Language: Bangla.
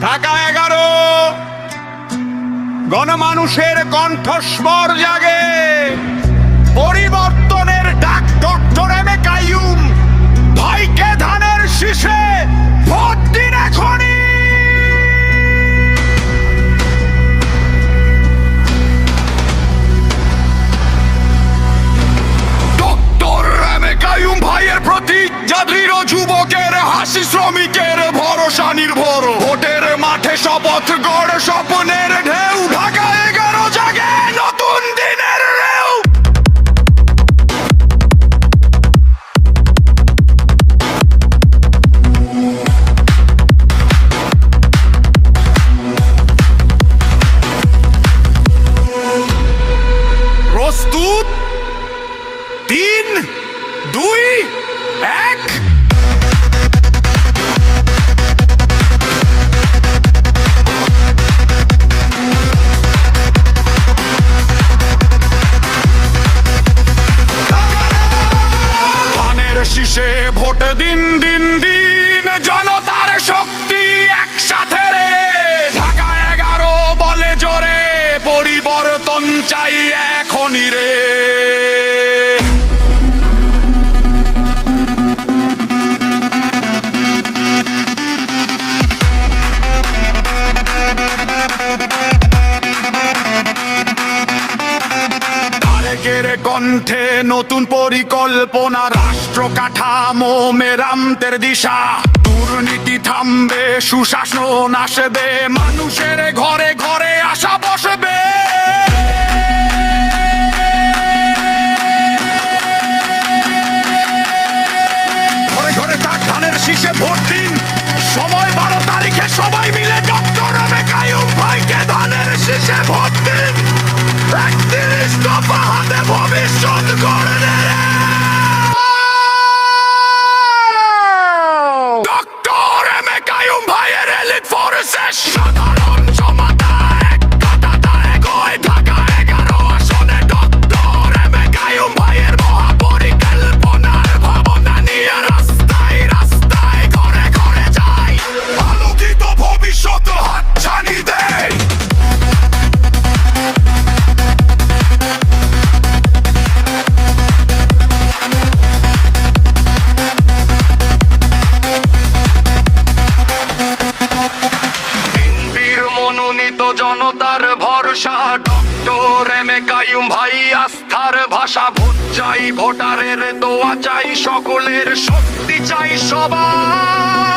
ঢাকা এগারো। গণমানুষের কণ্ঠস্বর জাগে। পরিবর্তনের শপথ গড় স্বপ্নের ঢেউ। শীষে ভোট দিন দিন দিন জনতার শক্তি একসাথে রে। ঢাকা এগারো বলে জোরে, পরিবর্তন চাই এখনই রে। তারেকের কণ্ঠে নতুন পরিকল্পনা, রাষ্ট্র কাঠামো মেরামতের দিশা। দুর্নীতি থামবে, সুশাসন আসবে, মানুষের ঘরে ঘরে আশা বসবে। ঘরে ঘরে তাক ধানের শীষে ভোট দিন। সময় বারো তারিখে সবাই মিলে ডক্টর কায়ুম ভাইকে ধানের শীষে ভোট দিন। Aktivist og forhandler på misjon, du går ned! ভরসা ডক্টর এম এ কায়ুম ভাই, আস্থার ভাষা, ভোট চাই, ভোটারের দোয়া চাই, সকলের শক্তি চাই সবার।